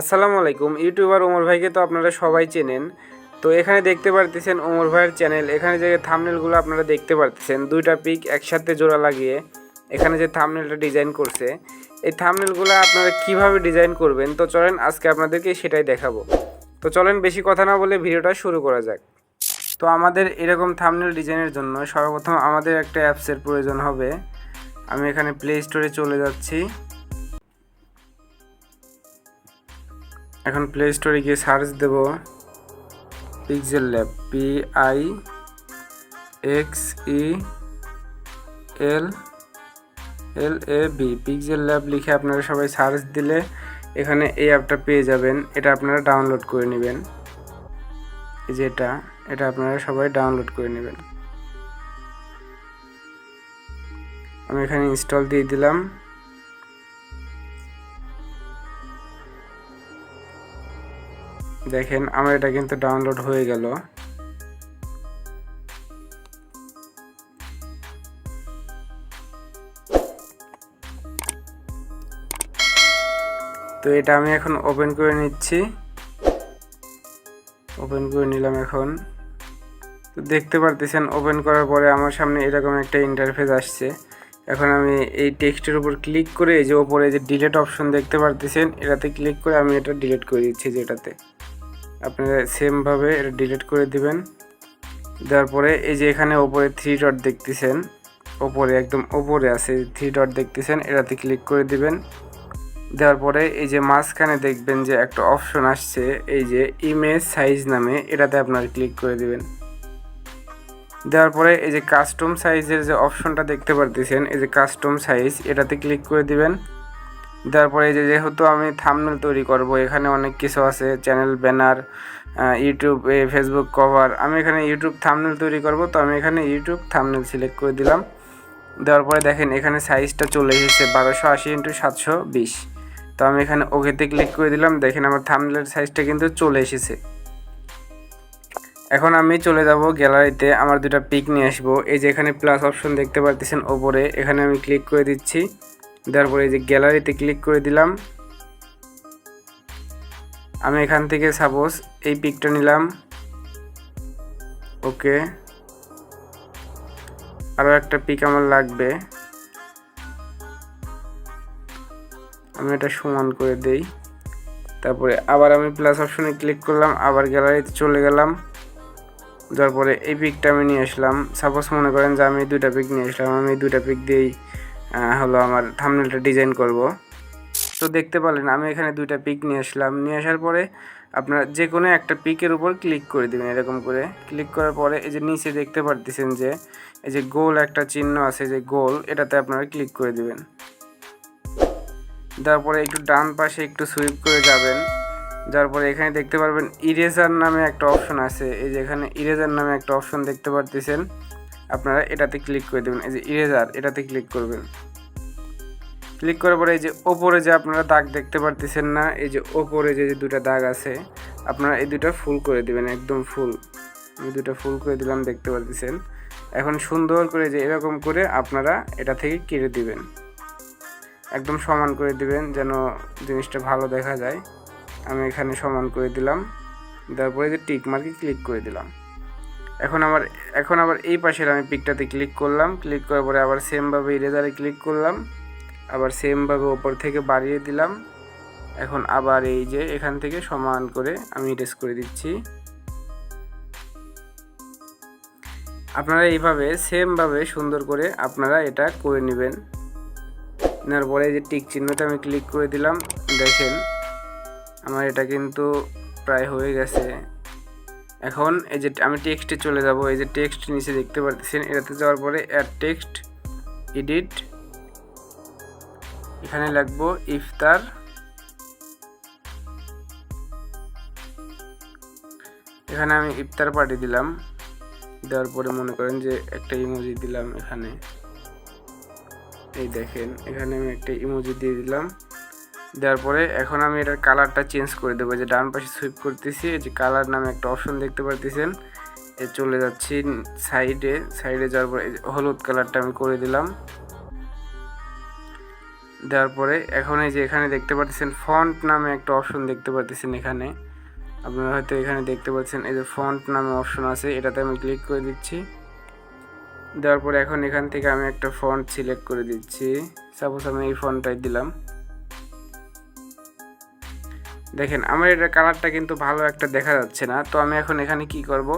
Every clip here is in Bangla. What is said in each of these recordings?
আসসালামু আলাইকুম। ইউটিউবার ওমর ভাইকে তো আপনারা সবাই চেনেন। তো এখানে দেখতে পারতেছেন ওমর ভাইয়ের চ্যানেল। এখানে যে থামনেলগুলো আপনারা দেখতে পারতেছেন, দুইটা পিক একসাথে জোড়া লাগিয়ে এখানে যে থামনেলটা ডিজাইন করছে, এই থামনেলগুলো আপনারা কীভাবে ডিজাইন করবেন? তো চলেন আজকে আপনাদেরকে সেটাই দেখাবো। তো চলেন বেশি কথা না বলে ভিডিওটা শুরু করা যাক। তো আমাদের এরকম থামনেল ডিজাইনের জন্য সর্বপ্রথম আমাদের একটা অ্যাপসের প্রয়োজন হবে। আমি এখানে প্লে স্টোরে চলে যাচ্ছি। এখন প্লে স্টোরে গিয়ে search Dev pixel lab P I X E L L A B pixel lab লিখে আপনারা সবাই সার্চ দিলে এখানে এই অ্যাপটা পেয়ে যাবেন, এটা আপনারা ডাউনলোড করে নেবেন। এই যে এটা এটা আপনারা সবাই ডাউনলোড করে নেবেন। আমি এখানে ইনস্টল দিয়ে দিলাম। দেখেন, আমার এটা কিন্তু ডাউনলোড হয়ে গেল। তো এটা আমি এখন ওপেন করে নিচ্ছি। ওপেন করে নিলাম এখন। তো দেখতে পারতেছেন ওপেন করার পরে আমার সামনে এরকম একটা ইন্টারফেস আসছে। এখন আমি এই টেক্সটের উপর ক্লিক করে যে ওপরে যে ডিলেট অপশন দেখতে পারতেছেন, এটাতে ক্লিক করে আমি এটা ডিলিট করে দিচ্ছি যেটাতে। আপনারা সেমভাবে এটা ডিলিট করে দিবেন। দেওয়ার পরে এই যে এখানে ওপরে থ্রি ডট দেখতেছেন, ওপরে একদম ওপরে আছে থ্রি ডট দেখতেছেন, এটাতে ক্লিক করে দিবেন। দেওয়ার পরে এই যে মাঝখানে দেখবেন যে একটা অপশন আসছে, এই যে ইমেজ সাইজ নামে, এটাতে আপনারা ক্লিক করে দিবেন। দেওয়ার পরে এই যে কাস্টম সাইজের যে অপশনটা দেখতে পারতেছেন, এই যে কাস্টম সাইজ এটাতে ক্লিক করে দিবেন। দেওয়ার পরে এই যে যেহেতু আমি থামনেল তৈরি করব, এখানে অনেক কিছু আছে channel banner YouTube Facebook cover আমি এখানে ইউটিউব থামনেল তৈরি করব, তো আমি এখানে ইউটিউব থামনেল সিলেক্ট করে দিলাম। দেওয়ার পরে দেখেন এখানে সাইজটা চলে এসেছে বারোশো আশি ইন্টু সাতশো বিশ। তো আমি এখানে ওকেতে ক্লিক করে দিলাম, দেখেন আমার থামনেলের সাইজটা কিন্তু চলে এসেছে। এখন আমি চলে যাব গ্যালারিতে আমার দুটা পিক নিয়ে আসব। এই যে এখানে প্লাস অপশন দেখতে পারতেছেন ওপরে, এখানে আমি ক্লিক করে দিচ্ছি। দেওয়ার পরে এই যে গ্যালারিতে ক্লিক করে দিলাম। আমি এখান থেকে সাপোজ এই পিকটা নিলাম। ওকে আরও একটা পিক আমার লাগবে। আমি এটা সমান করে দেই। তারপরে আবার আমি প্লাস অপশনে ক্লিক করলাম, আবার গ্যালারিতে চলে গেলাম। তারপরে এই পিকটা আমি নিয়ে আসলাম। সাপোজ মনে করেন যে আমি দুইটা পিক নিয়ে আসলাম, আমি দুইটা পিক দিয়েই হলো আমার থামনেলটা ডিজাইন করব। তো দেখতে পেলেন আমি এখানে দুইটা পিক নিয়ে আসলাম। নিয়ে আসার পরে আপনার যে কোনো একটা পিকের উপর ক্লিক করে দেবেন, এরকম করে। ক্লিক করার পরে এই যে নিচে দেখতে পারতেছেন যে, এই যে গোল একটা চিহ্ন আছে, যে গোল, এটাতে আপনারা ক্লিক করে দিবেন। তারপরে একটু ডান পাশে একটু সুইপ করে যাবেন। যার পরে এখানে দেখতে পারবেন ইরেজার নামে একটা অপশন আছে। এই যে এখানে ইরেজার নামে একটা অপশন দেখতে পারতেছেন। আপনারা এটাতে ক্লিক করে দেবেন, এই যে ইরেজার এটাতে ক্লিক করবেন। ক্লিক করার পরে এই যে ওপরে যে আপনারা দাগ দেখতে পারতেছেন না, এই যে ওপরে যে দুটা দাগ আছে, আপনারা এই দুটা ফুল করে দিবেন, একদম ফুল আমি দুটা ফুল করে দিলাম, দেখতে পারতেছেন। এখন সুন্দর করে যে এরকম করে আপনারা এটা থেকে কেটে দিবেন। একদম সমান করে দিবেন, যেন জিনিসটা ভালো দেখা যায়। আমি এখানে সমান করে দিলাম। তারপরে যে টিক মার্কে ক্লিক করে দিলাম। এখন আমার এখন আবার এই পাশের আমি পিকটাতে ক্লিক করলাম ক্লিক করার পরে আবার সেমভাবে ইরেজারে ক্লিক করলাম, আবার সেমভাবে ওপর থেকে বাড়িয়ে দিলাম। এখন আবার এই যে এখান থেকে সমান করে আমি ইরেজ করে দিচ্ছি। আপনারা এইভাবে সেমভাবে সুন্দর করে আপনারা এটা করে নেবেন। নেওয়ার পরে যে টিক চিহ্নটা আমি ক্লিক করে দিলাম, দেখেন, আমার এটা কিন্তু প্রায় হয়ে গেছে। এখন এই যে আমি টেক্সটে চলে যাব, এই যে টেক্সট নিচে দেখতে পারতেছেন, এটাতে যাওয়ার পরে অ্যাড টেক্সট এডিট এখানে লাগবো ইফতার, এখানে আমি ইফতার পার্টি দিলাম, দেওয়ার পরে মনে করেন যে একটা ইমোজি দিলাম এখানে, এই দেখেন, এখানে আমি একটা ইমোজি দিয়ে দিলাম। দেওয়ার পরে এখন আমি এটার কালারটা চেঞ্জ করে দেবো। যে ডান পাশে সুইপ করতেছি যে কালার নামে একটা অপশন দেখতে পারতেছেন। এ চলে যাচ্ছি সাইডে সাইডে যাওয়ার পরে হলুদ কালারটা আমি করে দিলাম। দেওয়ার পরে এখন এই যে এখানে দেখতে পাচ্ছেন ফন্ট নামে একটা অপশন দেখতে পাচ্ছেন এখানে। আপনারা হয়তো এখানে দেখতে পাচ্ছেন এই যে ফন্ট নামে অপশন আছে, এটাতে আমি ক্লিক করে দিচ্ছি। দেওয়ার পরে এখন এখান থেকে আমি একটা ফন্ট সিলেক্ট করে দিচ্ছি। সাপোজ আমি এই ফন্টটাই দিলাম। দেখেন, আমার এটা কালারটা কিন্তু ভালো একটা দেখা যাচ্ছে না। তো আমি এখন এখানে কি করব?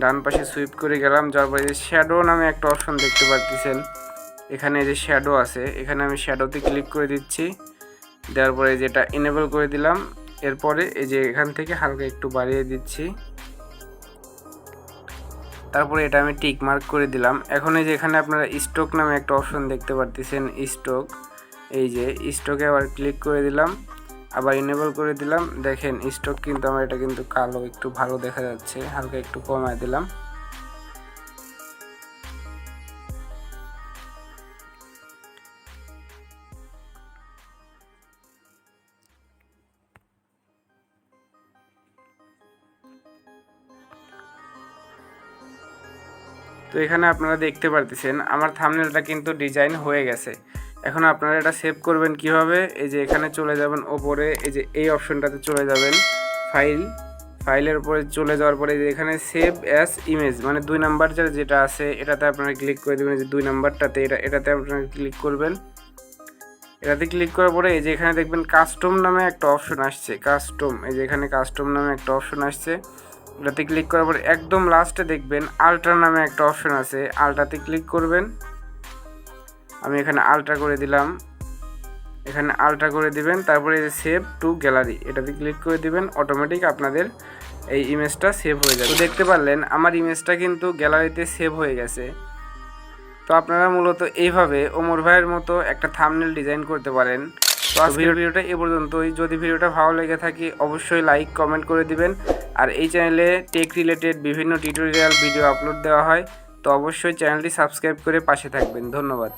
ডান পাশে সুইপ করে গেলাম, যার পরে শ্যাডো নামে একটা অপশন দেখতে পাচ্ছেন এখানে যে শ্যাডো আছে, এখানে আমি শ্যাডোতে ক্লিক করে দিচ্ছি। দেওয়ার পরে যেটা এনেবল করে দিলাম, এরপরে এই যে এখান থেকে হালকা একটু বাড়িয়ে দিচ্ছি। তারপরে এটা আমি টিক মার্ক করে দিলাম। এখন এই যে এখানে আপনারা স্টক নামে একটা অপশন দেখতে পারতেছেন স্টক এই যে স্টকে আবার ক্লিক করে দিলাম। আবার ইনেবল করে দিলাম। দেখেন স্টক কিন্তু আমার এটা কিন্তু কালো, একটু ভালো দেখা যাচ্ছে, হালকা একটু কমায় দিলাম। তো এখানে আপনারা দেখতে পারতেছেন, আমার থামনেলটা কিন্তু ডিজাইন হয়ে গেছে। এখন আপনারা এটা সেভ করবেন কীভাবে? এই যে এখানে চলে যাবেন ওপরে, এই যে এই অপশনটাতে চলে যাবেন ফাইল ফাইলের উপরে চলে যাওয়ার পরে যে এখানে সেভ অ্যাস ইমেজ মানে দুই নাম্বার যেটা আছে, এটাতে আপনারা ক্লিক করে দেবেন যে দুই নাম্বারটাতে এটা, এটাতে আপনারা ক্লিক করবেন। এটাতে ক্লিক করার পরে এই যে এখানে দেখবেন কাস্টম নামে একটা অপশন আসছে কাস্টম এই যে এখানে কাস্টম নামে একটা অপশন আসছে। এটাতে ক্লিক করার পরে একদম লাস্টে দেখবেন আলট্রা নামে একটা অপশন আছে আলট্রাতে ক্লিক করবেন। আমি এখানে আলট্রা করে দিলাম। এখানে আলট্রা করে দিবেন তারপরে এই যে সেভ টু গ্যালারি এটাতে ক্লিক করে দিবেন অটোমেটিক আপনাদের এই ইমেজটা সেভ হয়ে যাবে। তো দেখতে পারলেন আমার ইমেজটা কিন্তু গ্যালারিতে সেভ হয়ে গেছে। তো আপনারা মূলত এইভাবে ওমর ভাইয়ের মতো একটা থামনেল ডিজাইন করতে পারেন। তো আজকের ভিডিওটা এ পর্যন্তই। যদি ভিডিওটা ভালো লেগে থাকে অবশ্যই লাইক কমেন্ট করে দিবেন। আর এই চ্যানেলে টেক রিলেটেড বিভিন্ন টিউটোরিয়াল ভিডিও আপলোড দেওয়া হয়। তো অবশ্যই চ্যানেলটি সাবস্ক্রাইব করে পাশে থাকবেন। ধন্যবাদ।